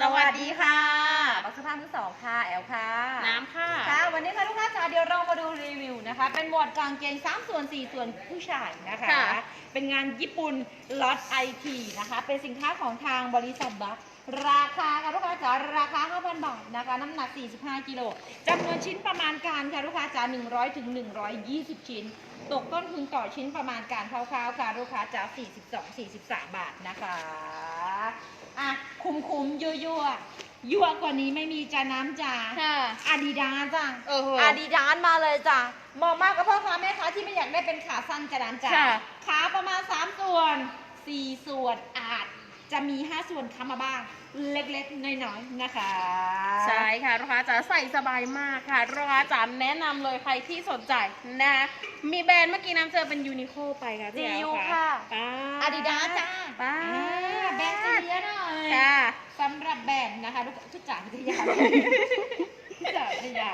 สวัสดีค่ะ บักสภาพมือสองค่ะแอลค่ะน้ำค่ะ ค่ะ วันนี้ค่ะลูกค้าจ๋าเดี๋ยวเรามาดูรีวิวนะคะ เป็นหมวดกางเกง3ส่วน 4 ส่วนผู้ชายนะคะ ค่ะ เป็นงานญี่ปุ่นล็อตไอทีนะคะ เป็นสินค้าของทางบริษัทบัค ราคาค่ะลูกค้าจ๋าราคา 5,000 บาทนะคะ น้ำหนัก 45 กิโลจำนวนชิ้นประมาณการค่ะลูกค้าจ๋า100ถึง120 ชิ้น ตกต้นทุนต่อชิ้นประมาณการคร่าวๆค่ะลูกค้าจ๋า42 43 บาทนะคะอะคุ้มคุ้มๆยั่วยั่วๆยั่วกว่านี้ไม่มีจ้าน้ำจ๋าค่ะ อาดิดาจ้ะโอ้โห อาดิดาสมาเลยจ้ะเหมาะมากกับพ่อค้าแม่ค้าที่ไม่อยากได้เป็นขาสั้นจะดันจ้ะค่ะ ขาประมาณ 3 ส่วน 4 ส่วนอาจ จะมี 5 ส่วนค้ำมาบ้าง เล็กๆ น้อยๆ นะคะ ใช่ค่ะลูกค้าจ๋าใส่สบายมากค่ะลูกค้าจ๋าแนะนำเลยใครที่สนใจนะคะมีแบรนด์เมื่อกี้น้ำเจอเป็นยูนิโคไปค่ะพี่แอล GU ค่ะค่ะ ป้อาดิดาสจ้าป้าอ่าแบรนด์เสียหน่อยค่ะ สำหรับแบรนด์นะคะลูกทุกจ่าพิทยาจ่าพิทยา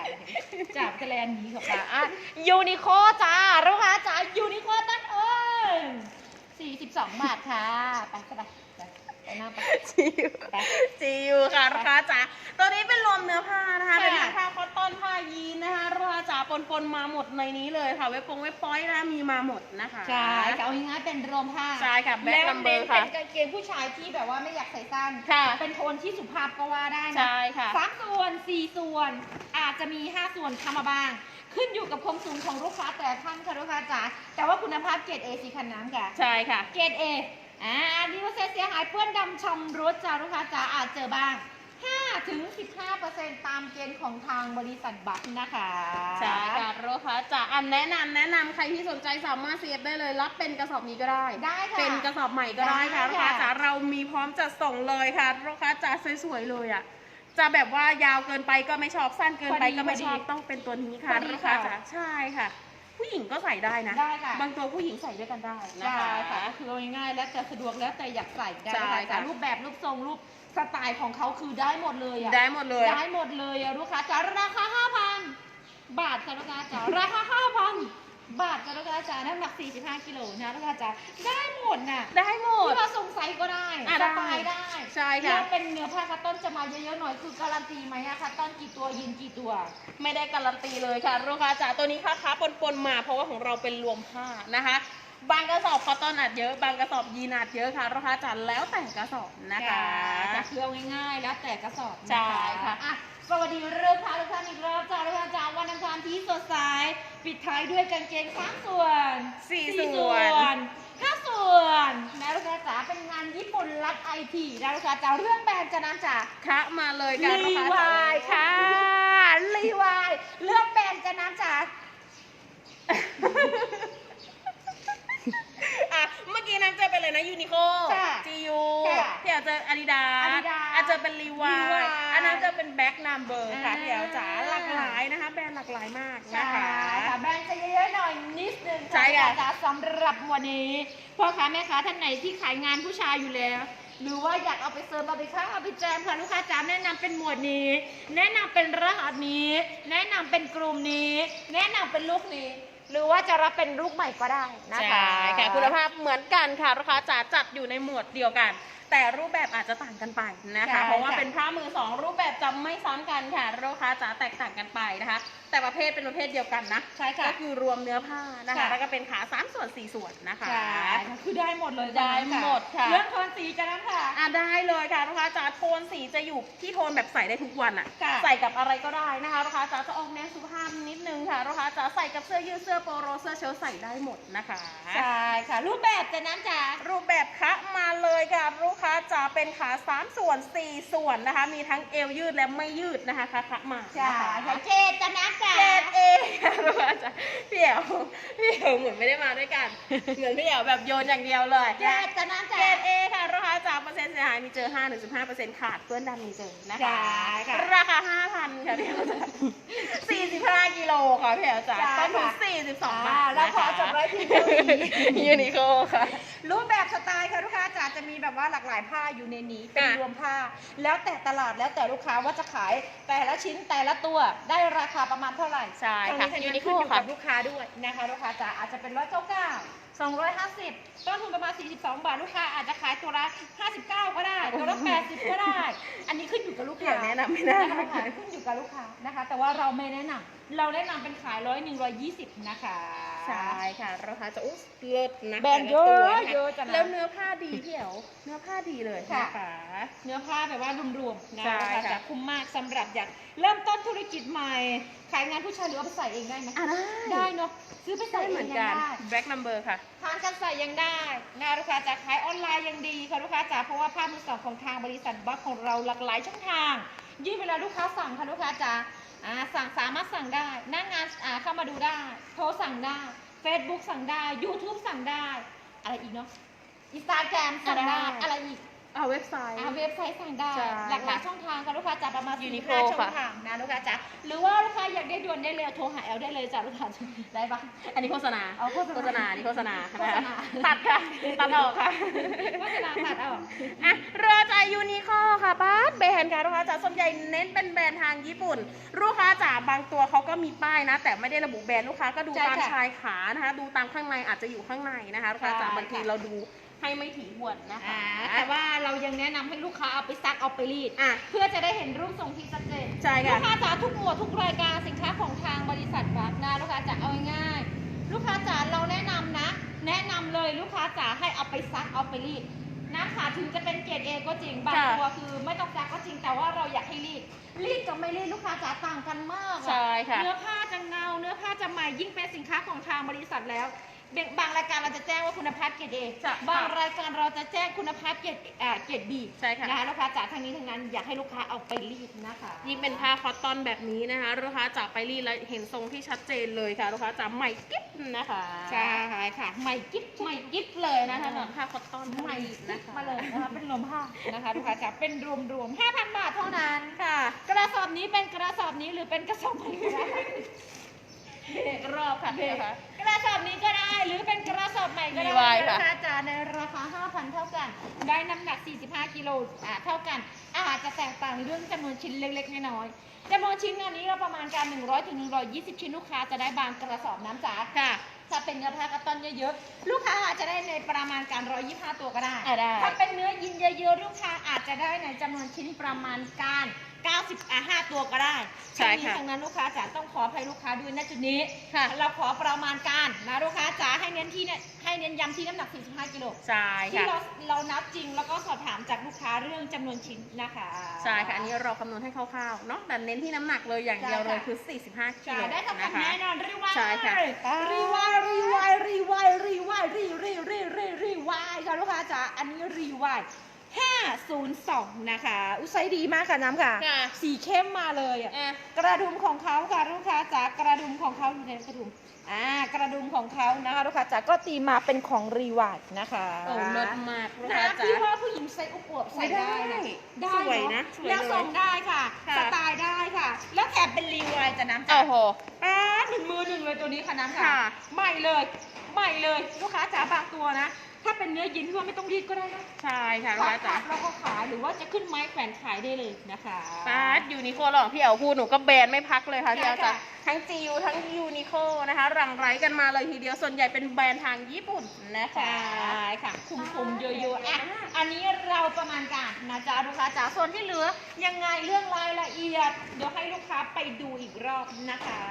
จ่าพิทยานี้ของป้าอะยูนิโคจ้าลูกค้าจ้ายูนิโคตั้งเอิญ42 บาทค่ะ ไปสบาย ไปไปหน้าไปจิวไปจิวค่ะลูกค้าจ๋าตัวนี้เป็นรวมเนื้อผ้านะคะค่ะเป็นเนื้อผ้าคอตตอนผ้ายีนนะคะลูกค้าจ๋าปนๆมาหมดในนี้เลยค่ะ เว็บปงเว็บป้อยนะคะมีมาหมดนะคะใช่ค่ะเอาง่ายๆเป็นรวมผ้าใช่ค่ะ back แล้ว number เป็นค่ะเป็นกางเกงผู้ชายที่แบบว่าไม่อยากใส่สั้น ค่ะ เป็นโทนที่สุภาพก็ว่าได้นะ ใช่ค่ะ สามส่วนสี่ส่วน อาจจะมีห้าส่วนทำมาบ้าง ขึ้นอยู่กับความสูงของลูกค้าแต่ละท่านค่ะลูกค้าจ๋าแต่ว่าคุณภาพเกรดเอสีคันน้ำค่ะ ใช่ค่ะ เกรด เออ่าอันนี้ว่าเสียหายเปื้อนดำชำรุดจ้าลูกค้าจ๋าอาจเจอบ้าง 5 ถึง 15%ตามเกณฑ์ของทางบริษัทบัคนะคะใช่ค่ะลูกค้าจ๋าอันแนะนำแนะนำใครที่สนใจสามารถเสียบได้เลย รับเป็นกระสอบนี้ก็ได้ ได้ค่ะ เป็นกระสอบใหม่ก็ได้ค่ะได้ลูกค่ะค้าจ๋าเรามีพร้อมจัดส่งเลยค่ะลูกค้าจ๋าสวยๆเลยอะจะแบบว่ายาวเกินไปก็ไม่ชอบสั้นเกินไปก็ไม่ชอบต้องเป็นตัวนี้ค่ะพอดีลูกค้าค่ะจ๋าใช่ค่ะ ผู้หญิงก็ใส่ได้นะ ได้ค่ะ บางตัวผู้หญิงใส่ด้วยกันได้นะใช่คะ ค่ะคือเอาง่ายๆแล้วแต่สะดวกแล้วแต่อยากใส่ได้ใช่ค่ะค่ะรูปแบบรูปทรงรูปสไตล์ของเขาคือได้หมดเลยอะได้หมดเลย ได้หมดเลยอะลูกค้าจ๋าราคา 5,000 บาทค่ะลูกค้าจ๋าราคา น้ำหนัก 45 กิโลนะลูกค้าจ๋าได้หมดน่ะได้หมด ที่เราสงสัยก็ได้อะสได้ไตล์ได้ใช่ค่ะ แล้วเป็นเนื้อผ้าคัตตอนจะมาเยอะๆหน่อยคือการันตีไหมอะคัตตอนกี่ตัวยินกี่ตัว ไม่ได้การันตีเลยค่ะลูกค้าจ๋าตัวนี้ค้าค้าปนๆมาเพราะว่าของเราเป็นรวมผ้านะคะ บางกระสอบคอตตอนอัดเยอะ บางกระสอบยีนอัดเยอะค่ะลูกค้าจ๋าแล้วแต่กระสอบนะคะจะคือเอาง่ายๆ แล้วแต่กระสอบใช่นะคะค่ะอะสวัสดีเริ่มพาทุกท่านอีกรอบจ้าทุกท่านจ้าวันอังคารที่สดใสปิดท้ายด้วยกางเกงสามส่วนสี่สี่ส่วนห้าส่วนนะลูกค้าจ๋าเป็นงานญี่ปุ่นรัดไอทีนะลูกค้าจ๋าเรื่องแบรนด์จะน้ำจ๋าคะมาเลยค่ะลูรีกค้าวจ๋าายค่ะรีวายเรื่องแบรนด์จะน้ำจ๋า อะเมื่อกี้ น้ำเจอเป็นเลยนะยูนิโคค่ะจียูค่ะพี่แอลเจออาดิดา Adidas อาจจะเป็นรีวา Levi's ยอันนั้นจะเป็นแบ็กนัมเบอร์ค่ะอ่า พี่แอลจ๋าหลากหลายนะคะ แบรนด์หลากหลายมากใช่นะคะ ค่ะแบรนด์จะเยอะๆหน่อยนิดนึงใช่ค่ะจ๋าสำหรับวันนี้พ่อค้าแม่ค้าท่านไหนที่ขายงานผู้ชายอยู่แล้ว หรือว่าอยากเอาไปเซิร์ฟเอาไปค้าเอาไปแจมค่ะลูกค้าจ๋าแนะนำเป็นหมวดนี้ แนะนำเป็นรหัสนี้ แนะนำเป็นกลุ่มนี้ แนะนำเป็นลูกนี้ หรือว่าจะรับเป็นลูกใหม่ก็ได้นะคะ ใช่ค่ะคุณภาพเหมือนกันค่ะราคาจ๋าจัดอยู่ในหมวดเดียวกัน แต่รูปแบบอาจจะต่างกันไปนะคะใช่เพราะว่าค่ะเป็นผ้ามือสองรูปแบบจะไม่ซ้ำกันค่ะลูกค้าจ๋าแตกต่างกันไปนะคะ แต่ประเภทเป็นประเภทเดียวกันนะใช่ค่ะก็คือรวมเนื้อผ้านะคะค่ะแล้วก็เป็นขาสามส่วนสี่ส่วนนะคะใช่คือได้หมดเลยได้หมดค่ะเรื่องโทนสีจะนั้นค่ะอะได้เลยค่ะลูกค้าจ๋าโทนสีจะอยู่ที่โทนแบบใส่ได้ทุกวันอะค่ะใส่กับอะไรก็ได้นะคะลูกค้าจ๋าจะออกแนวสุภาพนิดนึงค่ะลูกค้าจ๋าใส่กับเสื้อยืดเสื้อโปโลเสื้อเชิ้ตใส่ได้หมดนะคะใช่ค่ะ รูปแบบจะนั้นจ้ารูปแบบคะมาเลยค่ะลูกค้าจ๋าเป็นขา3ส่วน4ส่วนนะคะ มีทั้งเอวยืดและไม่ยืดนะคะคะคะมาจ้านะคะค่ะเจตจะนั้นจ้าเกรดเอค่ะลูกค้าจ๋าพี่เอ๋วพี่เอ๋วเหมือนไม่ได้มาด้วยกัน เหมือนพี่เอ๋วแบบโยนอย่างเดียวเลยเจตจะนั้นเกจ้ารดเอค่ะราคาจากเปอร์เซ็นต์เสียหายมีเจอ5ถึง15ขาดเพื่อนดำมีเจอนะคะใช่ค่ะราคา5,000ค่ะพี่เอ๋วจ๋า45กิโลค่ะพี่เอ๋วจ๋าใช่ต้นทุนค่ะ42บาอ่าทแล้วขอจบไว้ที่เท่านี้ยูนิโคค่ะรูปแบบสไตล์ค่ะลูกค้าจ๋า จะมีแบบว่าหลากหลายผ้าอยู่ในนี้เป็นค่ะ รวมผ้า แล้วแต่ตลาดแล้วแต่ลูกค้าว่าจะขายแต่ละชิ้นแต่ละตัวได้ราคาประมาณเท่าไหร่ ใช่ทางค่ะนี้ทางยูนี้นิโคขึ้นอยู่ค่ะกับลูกค้าด้วยนะคะลูกค้าจ๋าอาจจะเป็นร้อยเก้าเก้า250 ต้นทุนประมาณ 42 บาท ลูกค้าอาจจะขายตัวละ 59 ก็ได้ ตัวละ 80 ก็ได้ อันนี้ขึ้นอยู่กับลูกเดี๋ค้ายวแนะนำไม่ได้ นะคะขึ้นอยู่กับลูกค้านะคะ แต่ว่าเราไม่แนะนำเราแนะนำเป็นขายร้อยหนึ่งร้อยยี่สิบนะคะใช่ค่ะ ราคาจะอุ๊ยเลิศนะแบรนด์เยอะแต่ละตัวนคเยอะจังนะ แล้วเนื้อผ้าดีพี่เอ๋วเนื้อผ้าดีเลยค่ะ นะคะ เนื้อผ้าแบบว่ารวมๆนะใช่ราคาค่ะ จะคุ้มมากสำหรับอยากเริ่มต้นธุรกิจใหม่ ขายงานผู้ชายหรือเอาไปใส่เองได้ไหมอะได้ได้เนาะซื้อไปใส่ได้เอเหมืองนยักันงได้ black number ค่ะ ทานกันใส่ยังได้นะลูกค้าจะขายออนไลน์ยังดีค่ะลูกค้าจ๋าเพราะว่าภาพมือสองของทางบริษัทบัคของเราหลากหลายช่องทาง ยิ่งเวลาลูกค้าสั่งค่ะลูกค้าจ๋าอ่าสั่งสามารถสั่งได้หน้างานอ่าเข้ามาดูได้ โทรสั่งได้ Facebook สั่งได้ YouTube สั่งได้ อะไรอีกเนาะ อินสตาแกรมสั่งได้ได้อะไรอีกเอาเว็บไซต์ อ่าเว็บไซต์สั่งได้ ใช่หลากหลายช่องทางค่ะลูกค้าจ๋าประมาณ Uniqlo 45ช่องค่ะ ทางนะลูกค้าจ๋าหรือว่าลูกค้าอยากได้ด่วนได้เร็วโทรหาแอลได้เลยจ้ะลูกค้าจ๋าได้ปะ อันนี้โฆษณาเอาโฆษณาโฆษณานี่โฆษณาโฆษณา ตัดค่ะ ตัดออกค่ะโฆษณาตัดเอาอะเรือใจยูนิคอค่ะป้าดแบรนด์ค่ะลูกค้าจ๋าส่วนใหญ่เน้นเป็นแบรนด์ทางญี่ปุ่น ลูกค้าจ๋าบางตัวเขาก็มีป้ายนะ แต่ไม่ได้ระบุแบรนด์ลูกค้าก็ดูใช่ตามค่ะชายขานะคะ ดูตามข้างในอาจจะอยู่ข้างในนะคะลูกค้าจ๋าใช่บางทีค่ะเราดู ให้ไม่ถี่ถ้วนนะคะ อ่าแต่ว่าเรายังแนะนำให้ลูกค้าเอาไปซักเอาไปรีด อะ เพื่อจะได้เห็นรูปทรงที่ชัดเจน ใช่ค่ะ ลูกค้าจ๋าทุกหมวดทุกรายการสินค้าของทางบริษัทบักนะลูกค้าจ๋าเอาง่ายๆลูกค้าจ๋าเราแนะนำนะ แนะนำเลยลูกค้าจ๋าให้เอาไปซักเอาไปรีดนะคะถึงจะเป็นเกรดเอก็จริงบางค่ะตัวคือไม่ต้องซักก็จริงแต่ว่าเราอยากให้รีดรีดกับไม่รีดลูกค้าจ๋าต่างกันมากอะใช่ค่ะ เนื้อผ้าจะเงา เนื้อผ้าจะใหม่ยิ่งเป็นสินค้าของทางบริษัทแล้ว เบางบางรายการเราจะแจ้งว่าคุณภาพเกรดเอจ้ะบางรายการเราจะแจ้งคุณภาพเกรดอ่าเกรดบีใช่ค่ะ นะคะลูกค้าจ๋าทางนี้ทางนั้นอยากให้ลูกค้าเอาไปรีดนะคะ ยิ่งเป็นผ้าคอตตอนแบบนี้นะคะลูกค้าจ๋าไปรีดแล้วเห็นทรงที่ชัดเจนเลยค่ะลูกค้าจ๋าใหม่กิ๊บนะคะใช่ค่ะใหม่กิ๊บใหม่กิ๊บเลยนะคะสำหรับผ้าคอตตอนใหม่นะกิ๊บคะมาเลยนะคะเป็นรวมผ้านะคะลูกค้าจ๋าเป็นรวมรวมๆ5,000 บาทเท่านั้น ค่ะ กระสอบนี้เป็นกระสอบนี้หรือเป็นกระสอบใหม่ก็ได้เบ รกรอบค่ะเบรกกระสอบนี้ก็ได้หรือเป็นกระสอบใหม่ก็ได้รีไวล์ค่ะราคาจ๋าในราคา 5,000 เท่ากัน ได้น้ำหนัก 45 กิโลอ่าเท่ากัน อาจจะแตกต่างในเรื่องจำนวนชิ้นเล็กๆน้อยๆจำนวนชิ้นงานนี้เราประมาณการ 100ถึง120 ชิ้นลูกค้าจะได้บางกระสอบน้ำจ๋าค่ะถ้าเป็นเนื้อผ้ากระต้นเยอะๆ ลูกค้าอาจจะได้ในประมาณการ 125 ตัวก็ได้อะได้ ถ้าเป็นเนื้อยินเยอะๆ ลูกค้าอาจจะได้ในจำนวนชิ้นประมาณการ 90อะ5ตัวก็ได้ใช่ค่ะทั้งนี้ทั้งนั้นลูกค้าจ๋าต้องขออภัยลูกค้าด้วยนะจุดนี้ ค่ะ เราขอประมาณการนะลูกค้าจ๋าให้เน้นที่เนี่ยให้เน้นย้ำที่น้ำหนัก 45กิโลใช่ที่ค่ะ เราเรานับจริงแล้วก็สอบถามจากลูกค้าเรื่องจำนวนชิ้นนะคะใช่ค่ะ อันนี้เราคำนวณให้คร่าวๆเนาะแต่เน้นที่น้ำหนักเลยอย่างเดียวเลยคือ 45กิใช่โลได้เท่ากันะนคะ แน่นอนรีวายใช่ค่ะ รีวายรีวายรีวายรีวายรีรีรีรีรีวายค่ะลูกค้าจ๋าอันนี้รีวาย 502 นะคะ อุ้ยไซส์ดีมากค่ะน้ำค่ะ ค่ะสีเข้มมาเลยอะ อะ กระดุมของเขาค่ะลูกค้าจ๋ากระดุมของเขาอยู่ในกระดุมอ่ากระดุมของเขานะคะลูกค้าจ๋าก็ตีมาเป็นของรีวายนะคะโอ้เลิศมากลูกนะค้าจ๋า พี่ว่าผู้หญิงใส่อุบอวบใส่ได้นะได้ได้สวยเนนะอะสวยแล้วเลยส่งได้ค่ะค่ะ สไตล์ได้ค่ะ แล้วแถมเป็นรีวายจะน้ำจ๋า โอ้โห อ่าหนึ่งมือหนึ่งเลยตัวนี้ค่ะน้ำค่ะ ค่ะ ใหม่เลย ใหม่เลยลูกค้าจ๋าบางตัวนะ ถ้าเป็นเนื้อยินที่ว่าไม่ต้องรีดก็ได้นะใช่ค่ะลูกพัค้าจ๋าบแล้วก็ขายหรือว่าจะขึ้นไม้แขวนขายได้เลยนะคะป้าดยูนิโคหรอกพี่เอ๋พูดหนูก็แบนไม่พักเลยค่ะใช่พี่เอ๋จ๋าค่ะทั้งจิวทั้งยูนิโคนะคะรังไรกันมาเลยทีเดียวส่วนใหญ่เป็นแบรนด์ทางญี่ปุ่นนะคะใช่ค่ะคุมๆเยอะๆอะอันนี้เราประมาณการนะจ๊ะลูกค้าจ๋าส่วนที่เหลือยังไงเรื่องรายละเอียด เดี๋ยวให้ลูกค้าไปดูอีกรอบนะคะ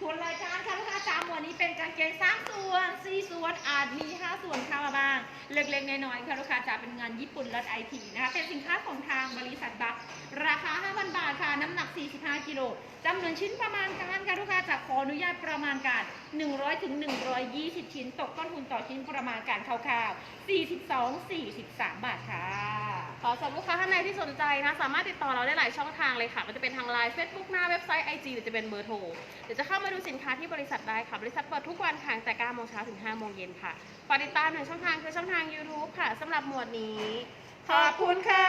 ทวนรายการค่ะลูกค้าจ๋าหมวดนี้เป็นกางเกงสามส่วนสี่ส่วนอาจมีห้าส่วนเข้ามาบ้าง เล็กๆน้อยๆค่ะลูกค้าจ๋าเป็นงานญี่ปุ่นรัดไอทีนะคะเป็นสินค้าของทางบริษัทบัคราคา 5,000 บาทค่ะ น้ำหนัก 45 กิโลจำนวนชิ้นประมาณการค่ะลูกค้าจ๋าขออนุญาตประมาณการ 100ถึง120 ชิ้น ตกต้นทุนต่อชิ้นประมาณการคร่าวๆ 42 43 บาทค่ะ สำหรับลูกค้าท่านใดที่สนใจนะ สามารถติดต่อเราได้หลายช่องทางเลยค่ะ มันจะเป็นทางไลน์ Facebook หน้าเว็บไซต์ IG หรือจะเป็นเบอร์โทร เดี๋ยวจะเข้ามาดูสินค้าที่บริษัทได้ค่ะ บริษัทเปิดทุกวันค่ะตั้งแต่9โมงเช้าถึง5โมงเย็นค่ะฝากติดตามหนึ่งช่องทางคือช่องทาง YouTube ค่ะสำหรับหมวดนี้ ขอบคุณค่ะ